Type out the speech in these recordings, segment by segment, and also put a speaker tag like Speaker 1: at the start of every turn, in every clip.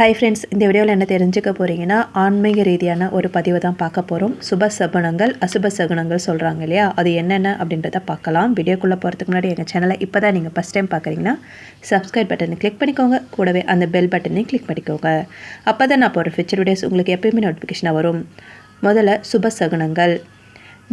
Speaker 1: Hi friends இந்த வீடியோவில் என்ன தெரிஞ்சுக்க போகிறீங்கன்னா ஆன்மீக ரீதியான ஒரு பதிவை தான் பார்க்க போகிறோம் சுப சகுனங்கள் அசுப சகுனங்கள் சொல்கிறாங்க இல்லையா? அது என்னென்ன அப்படின்றத பார்க்கலாம். வீடியோக்குள்ளே போகிறதுக்கு முன்னாடி எங்கள் சேனலை இப்போ தான் நீங்கள் ஃபஸ்ட் டைம் பார்க்குறீங்கன்னா சப்ஸ்கிரைப் பட்டனை கிளிக் பண்ணிக்கோங்க. கூடவே அந்த பெல் பட்டனையும் கிளிக் பண்ணிக்கோங்க. அப்போ தான் நான் போகிற ஃபியூச்சர் வீடியோஸ் உங்களுக்கு எப்பயுமே நோட்டிஃபிகேஷனாக வரும். முதல்ல சுப சகுனங்கள்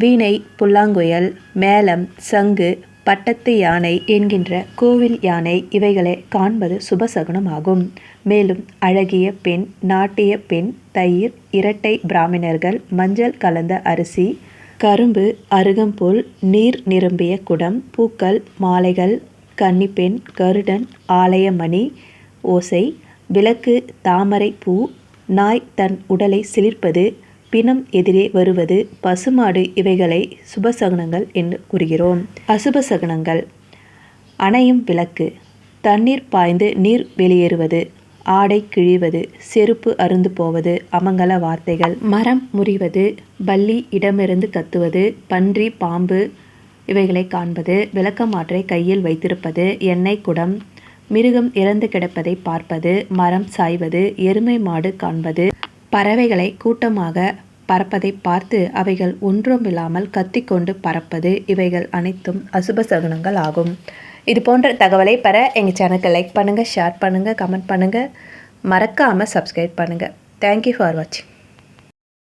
Speaker 1: வீணை புல்லாங்குயல் மேளம் சங்கு பட்டத்து யானை என்கின்ற கோவில் யானை இவைகளை காண்பது சுபசகுனமாகும். மேலும் அழகிய பெண் நாட்டிய பெண் தயிர் இரட்டை பிராமணர்கள் மஞ்சள் கலந்த அரிசி கரும்பு அருகம்புல் நீர் நிரம்பிய குடம் பூக்கள் மாலைகள் கன்னிப்பெண் கருடன் ஆலயமணி ஓசை விளக்கு தாமரை பூ நாய் தன் உடலை சிலிர்ப்பது பிணம் எதிரே வருவது பசுமாடு இவைகளை சுபசகுனங்கள் என்று கூறுகிறோம். அசுபசகுனங்கள். அணையும் விளக்கு. தண்ணீர் பாய்ந்து நீர் வெளியேறுவது. ஆடை கிழிவது. செருப்பு அருந்து போவது. அமங்கல வார்த்தைகள். மரம் முறிவது. பள்ளி இடமிருந்து கத்துவது. பன்றி பாம்பு இவைகளை காண்பது. விளக்கமாற்றை கையில் வைத்திருப்பது. எண்ணெய் குடம். மிருகம் இறந்து கிடப்பதை பார்ப்பது. மரம் சாய்வது. எருமை மாடு காண்பது. பறவைகளை கூட்டமாக பறப்பதை பார்த்து அவைகள் ஒன்றுமில்லாமல் கத்திக்கொண்டு பறப்பது இவைகள் அனைத்தும் அசுப சகுனங்கள் ஆகும். இது போன்ற தகவலை பெற எங்கள் சேனலுக்கு லைக் பண்ணுங்கள் ஷேர் பண்ணுங்கள் கமெண்ட் பண்ணுங்கள் மறக்காமல் சப்ஸ்கிரைப் பண்ணுங்கள் தேங்க்யூ ஃபார் வாட்சிங்